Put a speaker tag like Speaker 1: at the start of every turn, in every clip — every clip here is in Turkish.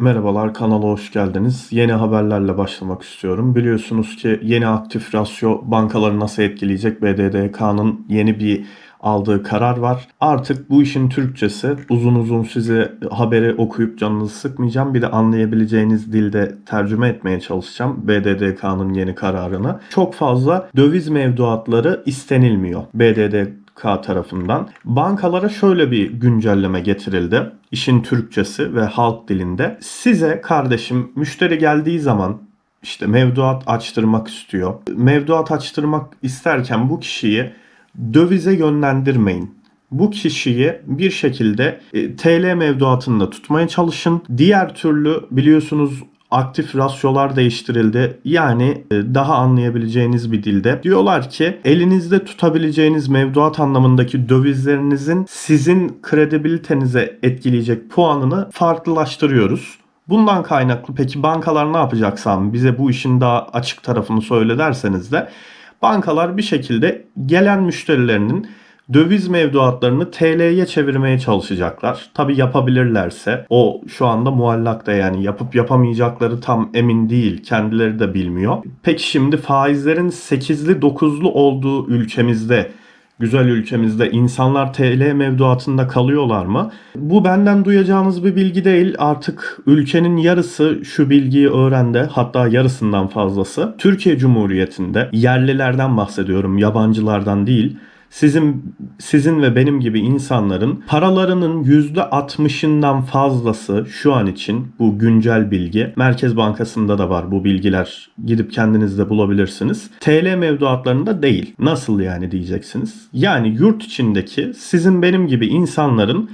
Speaker 1: Merhabalar kanala hoş geldiniz. Yeni haberlerle başlamak istiyorum. Biliyorsunuz ki yeni aktif rasyo bankaları nasıl etkileyecek BDDK'nın yeni bir aldığı karar var. Artık bu işin Türkçesi uzun uzun size haberi okuyup canınızı sıkmayacağım. Bir de anlayabileceğiniz dilde tercüme etmeye çalışacağım BDDK'nın yeni kararını. Çok fazla döviz mevduatları istenilmiyor BDDK K tarafından. Bankalara şöyle bir güncelleme getirildi. İşin Türkçesi ve halk dilinde. Size kardeşim müşteri geldiği zaman işte mevduat açtırmak istiyor. Mevduat açtırmak isterken bu kişiyi dövize yönlendirmeyin. Bu kişiyi bir şekilde e, TL mevduatında tutmaya çalışın. Diğer türlü biliyorsunuz aktif rasyolar değiştirildi. Yani e, daha anlayabileceğiniz bir dilde. Diyorlar ki elinizde tutabileceğiniz mevduat anlamındaki dövizlerinizin sizin kredibilitenize etkileyecek puanını farklılaştırıyoruz. Bundan kaynaklı peki bankalar ne yapacaksam bize bu işin daha açık tarafını söyle derseniz de bankalar bir şekilde gelen müşterilerinin döviz mevduatlarını TL'ye çevirmeye çalışacaklar. Tabi yapabilirlerse o şu anda muallakta yani yapıp yapamayacakları tam emin değil. Kendileri de bilmiyor. Peki şimdi faizlerin 8'li 9'lu olduğu ülkemizde güzel ülkemizde insanlar TL mevduatında kalıyorlar mı? Bu benden duyacağınız bir bilgi değil. Artık ülkenin yarısı şu bilgiyi öğrendi. Hatta yarısından fazlası. Türkiye Cumhuriyeti'nde yerlilerden bahsediyorum, yabancılardan değil sizin sizin ve benim gibi insanların paralarının %60'ından fazlası şu an için bu güncel bilgi Merkez Bankası'nda da var bu bilgiler gidip kendiniz de bulabilirsiniz. TL mevduatlarında değil. Nasıl yani diyeceksiniz? Yani yurt içindeki sizin benim gibi insanların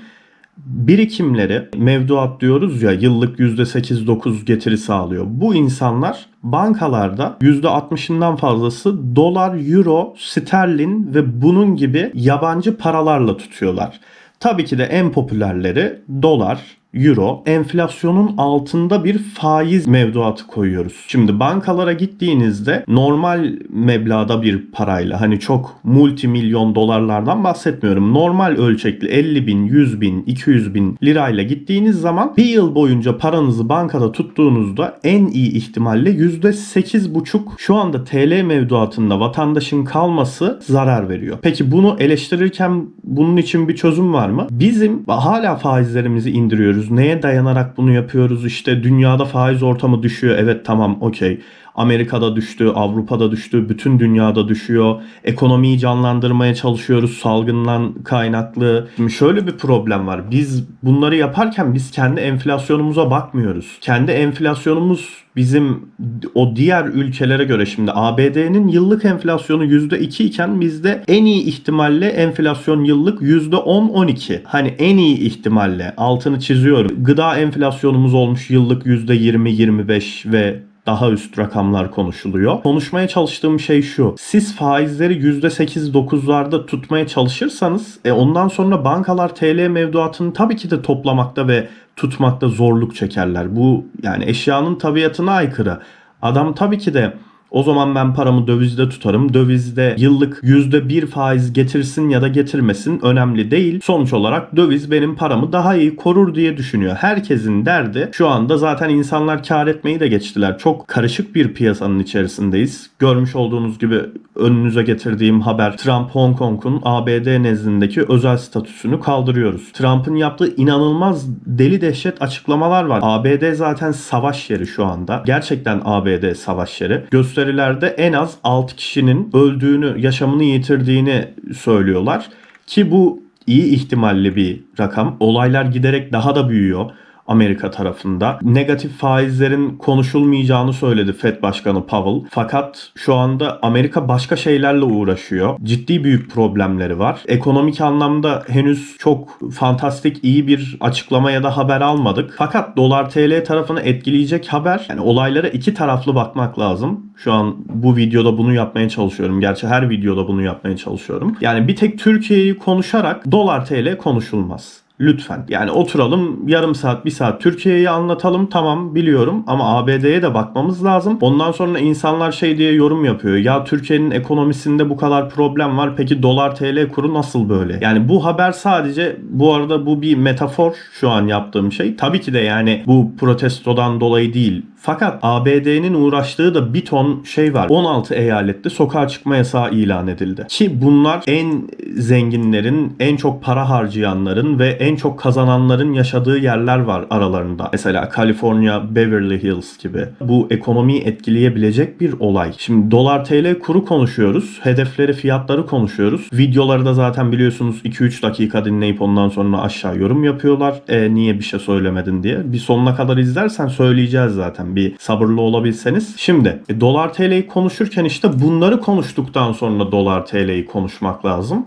Speaker 1: birikimleri mevduat diyoruz ya yıllık %8-9 getiri sağlıyor. Bu insanlar bankalarda %60'ından fazlası dolar, euro, sterlin ve bunun gibi yabancı paralarla tutuyorlar. Tabii ki de en popülerleri dolar, euro, enflasyonun altında bir faiz mevduatı koyuyoruz. Şimdi bankalara gittiğinizde normal meblağda bir parayla hani çok multimilyon dolarlardan bahsetmiyorum. Normal ölçekli 50 bin, 100 bin, 200 bin lirayla gittiğiniz zaman bir yıl boyunca paranızı bankada tuttuğunuzda en iyi ihtimalle %8,5 şu anda TL mevduatında vatandaşın kalması zarar veriyor. Peki bunu eleştirirken bunun için bir çözüm var mı? Bizim hala faizlerimizi indiriyoruz. Neye dayanarak bunu yapıyoruz? İşte dünyada faiz ortamı düşüyor. Evet tamam okey. Amerika'da düştü, Avrupa'da düştü, bütün dünyada düşüyor. Ekonomiyi canlandırmaya çalışıyoruz salgından kaynaklı. Şimdi şöyle bir problem var. Biz bunları yaparken biz kendi enflasyonumuza bakmıyoruz. Kendi enflasyonumuz bizim o diğer ülkelere göre şimdi ABD'nin yıllık enflasyonu %2 iken bizde en iyi ihtimalle enflasyon yıllık %10-12. Hani en iyi ihtimalle altını çiziyorum. Gıda enflasyonumuz olmuş yıllık %20-25 ve daha üst rakamlar konuşuluyor. Konuşmaya çalıştığım şey şu. Siz faizleri %8-9'larda tutmaya çalışırsanız e, ondan sonra bankalar TL mevduatını tabii ki de toplamakta ve tutmakta zorluk çekerler. Bu yani eşyanın tabiatına aykırı. Adam tabii ki de o zaman ben paramı dövizde tutarım. Dövizde yıllık %1 faiz getirsin ya da getirmesin önemli değil. Sonuç olarak döviz benim paramı daha iyi korur diye düşünüyor. Herkesin derdi şu anda zaten insanlar kar etmeyi de geçtiler. Çok karışık bir piyasanın içerisindeyiz. Görmüş olduğunuz gibi önünüze getirdiğim haber Trump Hong Kong'un ABD nezdindeki özel statüsünü kaldırıyoruz. Trump'ın yaptığı inanılmaz deli dehşet açıklamalar var. ABD zaten savaş yeri şu anda. Gerçekten ABD savaş yeri. Gösterilerde en az 6 kişinin öldüğünü, yaşamını yitirdiğini söylüyorlar. Ki bu iyi ihtimalli bir rakam. Olaylar giderek daha da büyüyor. Amerika tarafında. Negatif faizlerin konuşulmayacağını söyledi Fed Başkanı Powell. Fakat şu anda Amerika başka şeylerle uğraşıyor. Ciddi büyük problemleri var. Ekonomik anlamda henüz çok fantastik iyi bir açıklama ya da haber almadık. Fakat dolar TL tarafını etkileyecek haber yani olaylara iki taraflı bakmak lazım. Şu an bu videoda bunu yapmaya çalışıyorum. Gerçi her videoda bunu yapmaya çalışıyorum. Yani bir tek Türkiye'yi konuşarak dolar TL konuşulmaz. Lütfen. Yani oturalım yarım saat bir saat Türkiye'yi anlatalım tamam biliyorum ama ABD'ye de bakmamız lazım. Ondan sonra insanlar şey diye yorum yapıyor. Ya Türkiye'nin ekonomisinde bu kadar problem var peki dolar TL kuru nasıl böyle? Yani bu haber sadece bu arada bu bir metafor şu an yaptığım şey. Tabii ki de yani bu protestodan dolayı değil. Fakat ABD'nin uğraştığı da bir ton şey var. 16 eyalette sokağa çıkma yasağı ilan edildi. Ki bunlar en zenginlerin, en çok para harcayanların ve en çok kazananların yaşadığı yerler var aralarında. Mesela Kaliforniya, Beverly Hills gibi. Bu ekonomiyi etkileyebilecek bir olay. Şimdi dolar TL kuru konuşuyoruz. Hedefleri, fiyatları konuşuyoruz. Videoları da zaten biliyorsunuz 2-3 dakika dinleyip ondan sonra aşağı yorum yapıyorlar. E, niye bir şey söylemedin diye. Bir sonuna kadar izlersen söyleyeceğiz zaten. Bir sabırlı olabilseniz. Şimdi e, dolar TL'yi konuşurken işte bunları konuştuktan sonra dolar TL'yi konuşmak lazım.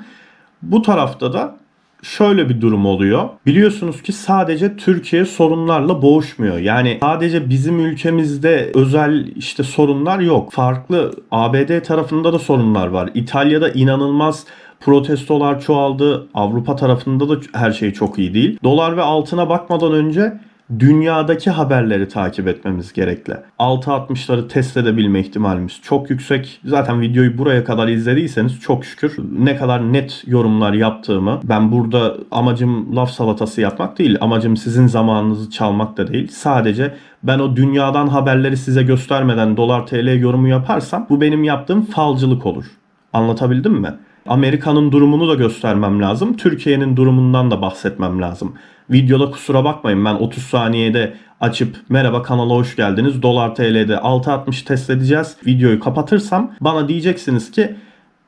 Speaker 1: Bu tarafta da şöyle bir durum oluyor. Biliyorsunuz ki sadece Türkiye sorunlarla boğuşmuyor. Yani sadece bizim ülkemizde özel işte sorunlar yok. Farklı ABD tarafında da sorunlar var. İtalya'da inanılmaz protestolar çoğaldı. Avrupa tarafında da her şey çok iyi değil. Dolar ve altına bakmadan önce dünyadaki haberleri takip etmemiz gerekli. 6.60'ları test edebilme ihtimalimiz çok yüksek. Zaten videoyu buraya kadar izlediyseniz çok şükür ne kadar net yorumlar yaptığımı ben burada amacım laf salatası yapmak değil. Amacım sizin zamanınızı çalmak da değil. Sadece ben o dünyadan haberleri size göstermeden dolar TL yorumu yaparsam bu benim yaptığım falcılık olur. Anlatabildim mi? Amerika'nın durumunu da göstermem lazım. Türkiye'nin durumundan da bahsetmem lazım. Videoda kusura bakmayın ben 30 saniyede açıp merhaba kanala hoş geldiniz. Dolar TL'de 6.60 test edeceğiz. Videoyu kapatırsam bana diyeceksiniz ki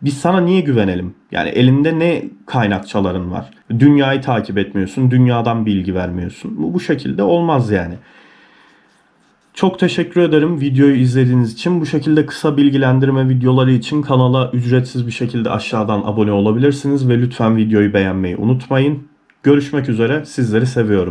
Speaker 1: biz sana niye güvenelim? Yani elinde ne kaynakçaların var? Dünyayı takip etmiyorsun, dünyadan bilgi vermiyorsun. Bu, bu şekilde olmaz yani. Çok teşekkür ederim videoyu izlediğiniz için. Bu şekilde kısa bilgilendirme videoları için kanala ücretsiz bir şekilde aşağıdan abone olabilirsiniz ve lütfen videoyu beğenmeyi unutmayın. Görüşmek üzere. Sizleri seviyorum.